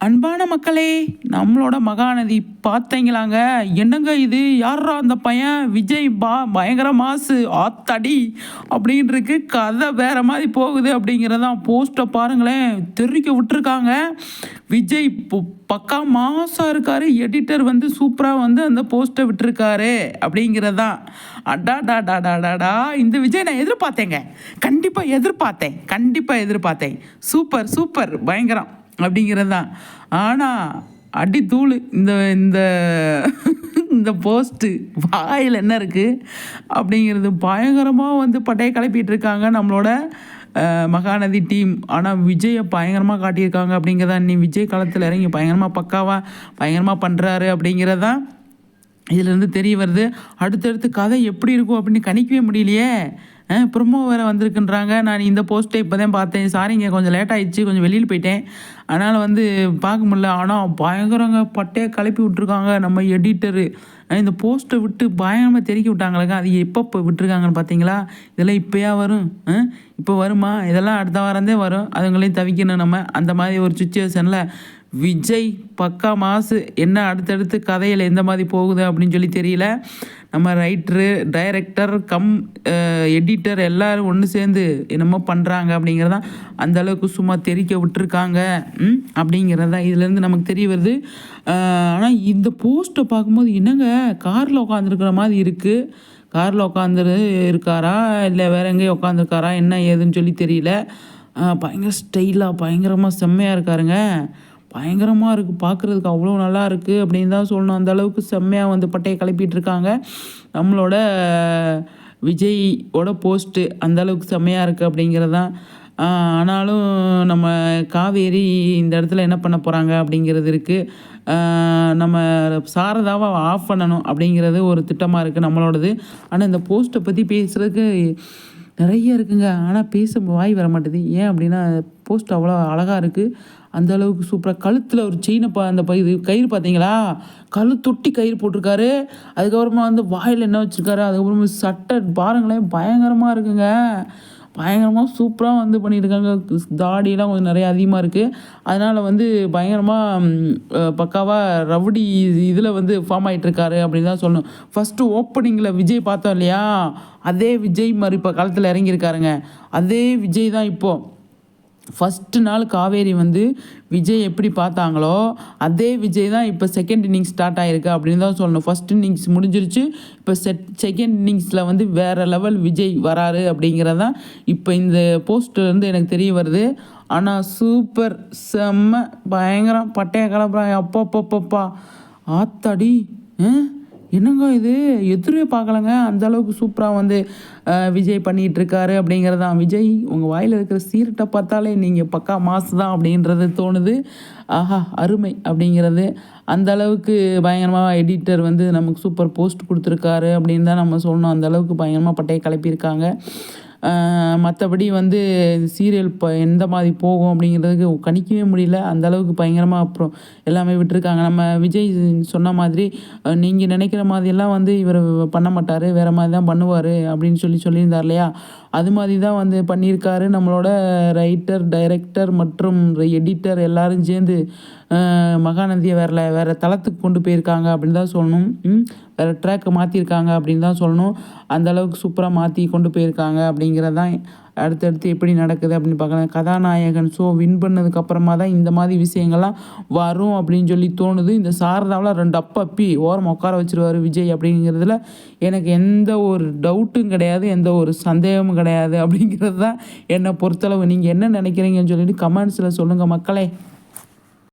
அன்பான மக்களே நம்மளோட மகாநதி பார்த்தீங்களாங்க? என்னங்க இது? யாரா அந்த பையன்? விஜய் பா பயங்கர மாசு ஆத்தடி அப்படின்னு கதை வேற மாதிரி போகுது அப்படிங்கிறதான் போஸ்ட்டை பாருங்களேன். தெரிவிக்க விட்டுருக்காங்க. விஜய் பக்கா மாசாக இருக்காரு. எடிட்டர் வந்து சூப்பராக வந்து அந்த போஸ்ட்டை விட்டுருக்காரு அப்படிங்கிறதான். அடா டா டா டா டா டா. இந்த விஜய் நான் எதிர்பார்த்தேங்க. கண்டிப்பாக எதிர்பார்த்தேன். கண்டிப்பாக எதிர்பார்த்தேன். Super super. பயங்கரம். அப்படிங்கிறது தான் ஆனால் அடி தூள் இந்த இந்த இந்த போஸ்ட்டு வாயில் என்ன இருக்குது அப்படிங்கிறது பயங்கரமாக வந்து பட்டையை கிளப்பிட்டு இருக்காங்க நம்மளோட மகாநதி டீம். ஆனால் விஜயை பயங்கரமாக காட்டியிருக்காங்க அப்படிங்கிறதா நீ விஜய் காலத்தில் இறங்கி பயங்கரமாக பக்காவாக பயங்கரமாக பண்ணுறாரு அப்படிங்கிறதான் இதிலேருந்து தெரிய வருது. அடுத்தடுத்து கதை எப்படி இருக்கும் அப்படின்னு கணிக்கவே முடியலையே. ப்ரொமோ வேறு வந்திருக்குன்றாங்க. நான் இந்த போஸ்ட்டை இப்போ தான் பார்த்தேன். சாரிங்க கொஞ்சம் லேட் ஆகிடுச்சு கொஞ்சம் வெளியில் போயிட்டேன். அதனால் வந்து பார்க்க முடில ஆனால் பயங்கரங்க பட்டையை கிளப்பி விட்ருக்காங்க நம்ம எடிட்டரு இந்த போஸ்ட்டை விட்டு பயங்கரமாக தெறிக்க விட்டாங்களுங்க. அது எப்போ இப்போ விட்டுருக்காங்கன்னு பார்த்தீங்களா? இதெல்லாம் இப்போயா வரும். இப்போ வருமா? இதெல்லாம் அடுத்த வாரந்தே வரும். அதுங்களையும் தவிக்கணும் நம்ம. அந்த மாதிரி ஒரு சுச்சுவேஷனில் விஜய் பக்கா மாசு என்ன அடுத்தடுத்து கதையில் எந்த மாதிரி போகுது அப்படின்னு சொல்லி தெரியல. நம்ம ரைட்ரு டைரக்டர் கம் எடிட்டர் எல்லோரும் ஒன்று சேர்ந்து என்னமோ பண்ணுறாங்க அப்படிங்கிறதான் அந்த அளவுக்கு சும்மா தெரிக்க விட்டுருக்காங்க. அப்படிங்கிறது தான் இதுலேருந்து நமக்கு தெரிய வருது. ஆனால் இந்த போஸ்ட்டை பார்க்கும்போது என்னங்க? காரில் உட்காந்துருக்கிற மாதிரி இருக்குது காரில் உட்காந்துரு இருக்காரா? இல்லை வேற எங்கேயும் உட்காந்துருக்காரா என்ன ஏதுன்னு சொல்லி தெரியல. பயங்கர ஸ்டைலாக பயங்கரமாக செம்மையாக இருக்காருங்க. பயங்கரமாக இருக்குது பார்க்குறதுக்கு அவ்வளோ நல்லா இருக்குது அப்படின்னு தான் சொல்லணும். அந்த அளவுக்கு செம்மையாக வந்து பட்டையை கிளப்பிட்டு இருக்காங்க. நம்மளோட விஜயோட போஸ்ட்டு அந்த அளவுக்கு செம்மையாக இருக்குது அப்படிங்கிறது தான் ஆனாலும் நம்ம காவேரி இந்த இடத்துல என்ன பண்ண போகிறாங்க அப்படிங்கிறது இருக்குது நம்ம சாரதாவை ஆஃப் பண்ணணும் அப்படிங்கிறது ஒரு திட்டமாக இருக்குது நம்மளோடது. ஆனால் இந்த போஸ்ட்டை பற்றி பேசுகிறதுக்கு நிறைய இருக்குங்க. ஆனால் பேச வாய் வர மாட்டேது. ஏன் அப்படின்னா போஸ்ட் அவ்வளோ அழகாக இருக்குது அந்த அளவுக்கு சூப்பராக கழுத்தில் ஒரு செயினை பா அந்த ப- இது கயிறு பார்த்தீங்களா? கழு தொட்டி கயிறு போட்டிருக்காரு. அதுக்கப்புறமா வந்து வாயில் என்ன வச்சுருக்காரு? அதுக்கப்புறமா சட்டை பாருங்களேன் பயங்கரமாக இருக்குங்க. பயங்கரமாக சூப்பராக வந்து பண்ணியிருக்காங்க. தாடியெல்லாம் கொஞ்சம் நிறைய அதிகமாக இருக்குது அதனால் வந்து பயங்கரமாக பக்காவாக ரவுடி இதில் வந்து ஃபார்ம் ஆகிட்டுருக்காரு அப்படின்னு தான் சொல்லணும். ஃபஸ்ட்டு ஓப்பனிங்கில் விஜய் பார்த்தோம் இல்லையா? அதே விஜய் மாதிரி இப்போ களத்தில் இறங்கியிருக்காருங்க. அதே விஜய் தான் இப்போது ஃபஸ்ட்டு நாள் காவேரி வந்து விஜய் எப்படி பார்த்தாங்களோ அதே விஜய் தான் இப்போ செகண்ட் இன்னிங்ஸ் ஸ்டார்ட் ஆகிருக்கு அப்படின்னு தான் சொல்லணும். ஃபஸ்ட் இன்னிங்ஸ் முடிஞ்சிருச்சு இப்போ செட் செகண்ட் இன்னிங்ஸில் வந்து வேறு லெவல் விஜய் வராரு அப்படிங்கிறதான் இப்போ இந்த போஸ்ட்லேருந்து எனக்கு தெரிய வருது. ஆனால் சூப்பர் செம்ம பயங்கரம் பட்டைய கலப்புறாங்க. அப்பப்பப்பப்பா. ஆத்தாடி ஆ? என்னங்க இது? எதிரே பார்க்கலங்க. அந்த அளவுக்கு சூப்பராக வந்து விஜய் பண்ணிகிட்டு இருக்காரு அப்படிங்கிறது? தான் விஜய் உங்கள் வாயில் இருக்கிற சீரட்டை பார்த்தாலே நீங்கள் பக்கா மாசு தான் அப்படின்றது தோணுது. ஆஹா அருமை அப்படிங்கிறது. அந்த அளவுக்கு பயங்கரமாக எடிட்டர் வந்து நமக்கு சூப்பர் போஸ்ட் கொடுத்துருக்காரு அப்படின்னு தான் நம்ம சொல்லணும். அந்த அளவுக்கு பயங்கரமாக பட்டையை கிளப்பியிருக்காங்க மற்றபடி வந்து சீரியல் இப்போ எந்த மாதிரி போகும் அப்படிங்கிறதுக்கு கணிக்கவே முடியல. அந்த அளவுக்கு பயங்கரமாக அப்புறம் எல்லாமே விட்டுருக்காங்க. நம்ம விஜய் சொன்ன மாதிரி நீங்கள் நினைக்கிற மாதிரியெல்லாம் வந்து இவர் பண்ண மாட்டார். வேறு மாதிரி தான் பண்ணுவார் அப்படின்னு சொல்லி சொல்லியிருந்தார் இல்லையா? அது மாதிரி தான் வந்து பண்ணியிருக்காரு. நம்மளோட ரைட்டர் டைரக்டர் மற்றும் எடிட்டர் எல்லாரும் சேர்ந்து மகாநந்தியை மகாநதியை வேற வேறு தளத்துக்கு கொண்டு போயிருக்காங்க அப்படின்னு தான் சொல்லணும். ட்ராக்கை மாற்றிருக்காங்க அப்படின்னு தான் சொல்லணும். அந்த அளவுக்கு சூப்பராக மாற்றி கொண்டு போயிருக்காங்க அப்படிங்கிறதான் அடுத்தடுத்து எப்படி நடக்குது அப்படின்னு பார்க்கலாம். கதாநாயகன் ஷோ வின் பண்ணதுக்கப்புறமா தான் இந்த மாதிரி விஷயங்கள்லாம் வரும் அப்படின்னு சொல்லி தோணுது. இந்த சாரதாவில் ரெண்டு அப்பா அப்பி ஓரம் உட்கார வச்சுருவார் விஜய் அப்படிங்கிறதுல எனக்கு எந்த ஒரு டவுட்டும் கிடையாது எந்த ஒரு சந்தேகமும் கிடையாது அப்படிங்கிறது தான் என்னை பொறுத்தளவு. நீங்கள் என்ன நினைக்கிறீங்கன்னு சொல்லிட்டு கமெண்ட்ஸில் சொல்லுங்கள் மக்களே.